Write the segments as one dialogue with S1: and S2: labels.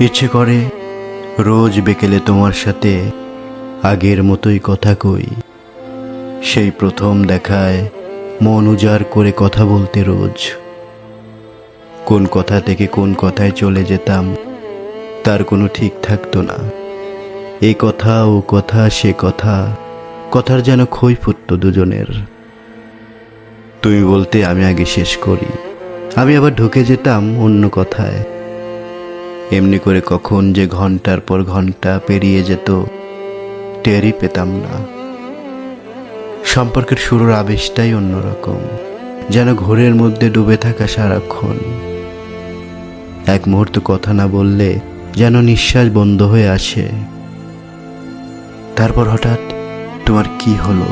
S1: ইচ্ছে করে, রোজ বিকেলে তোমার সাথে আগের মতোই কথা কই। সেই প্রথম দেখায় মন উজাড় করে কথা বলতে রোজ। কোন কথা থেকে কোন কথায় চলে যেতাম, তার কোনো ঠিক থাকতো না। এই কথা ও কথা, সে কথা, কথার যেন খই ফুটত দুজনের। তুমি বলতে আমি আগে শেষ করি। আমি আবার ঢুকে যেতাম অন্য কথায়। এমনি করে কখন যে ঘণ্টার পর ঘণ্টা পেরিয়ে যেত, টেরই পেতাম না। সম্পর্কের শুরুর আবেশটাই অন্যরকম, যেন ঘোরের মধ্যে ডুবে থাকা সারাক্ষণ। এক মুহূর্ত কথা না বললে যেন নিঃশ্বাস বন্ধ হয়ে আসে। তারপর হঠাৎ, তোমার কি হলো?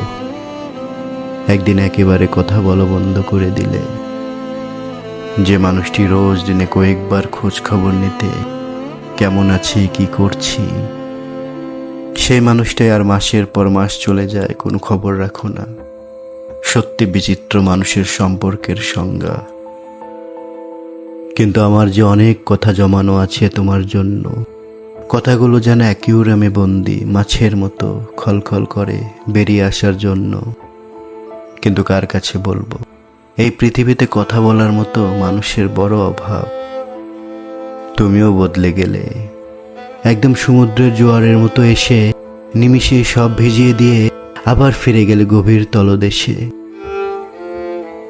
S1: একদিন একেবারে কথা বলা বন্ধ করে দিলে। যে মানুষটি রোজ দিনে কয়েকবার খোঁজ খবর নিতে কেমন আছি, কি করছি, সেই মানুষটাই আর মাসের পর মাস চলে যায়, কোনো খবর রাখো না। সত্যি বিচিত্র মানুষের সম্পর্কের সংজ্ঞা। কিন্তু আমার যে অনেক কথা জমানো আছে তোমার জন্য, কথাগুলো যেন অ্যাকিউরামে বন্দি, মাছের মতো খলখল করে বেরিয়ে আসার জন্য। কিন্তু কার কাছে বলব? এই পৃথিবীতে কথা বলার মতো মানুষের বড় অভাব। তুমিও বদলে গেলে। একদম সমুদ্রের জোয়ারের মতো এসে নিমিষে সব ভিজিয়ে দিয়ে আবার ফিরে গেলে গভীর তলদেশে।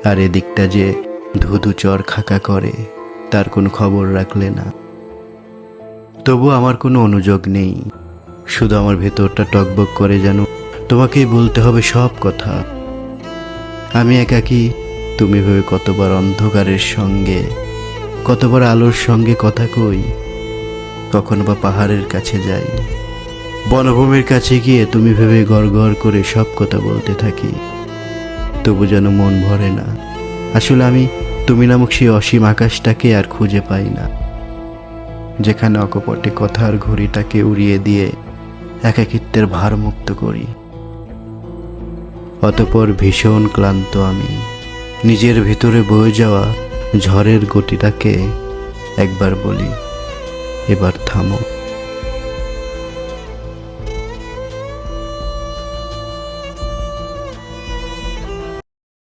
S1: আর এদিকটা যে ধুধু চর খাকা করে, তার কোনো খবর রাখলে না। তবু আমার কোনো অনুযোগ নেই। শুধু আমার ভেতরটা টকবক করে যেন তোমাকেই বলতে হবে সব কথা। আমি একাকি তুমি ভেবে কতবার অন্ধকারের সঙ্গে, কতবার আলোর সঙ্গে কথা কই, কখনো বা পাহাড়ের কাছে যাই। বনভূমির কাছে গিয়ে তুমি ভেবে গড় করে সব কথা বলতে থাকি। তবু যেন মন ভরে না। আসলে আমি তুমি নামক সেই অসীম আকাশটাকে আর খুঁজে পাই না। যেখানে অকপটে কথার ঘড়িটাকে উড়িয়ে দিয়ে একাকিত্বের ভার মুক্ত করি। অতপর ভীষণ ক্লান্ত আমি। নিজের ভিতরে বয়ে যাওয়া ঝড়ের গতিটাকে একবার বলি এবার থামো।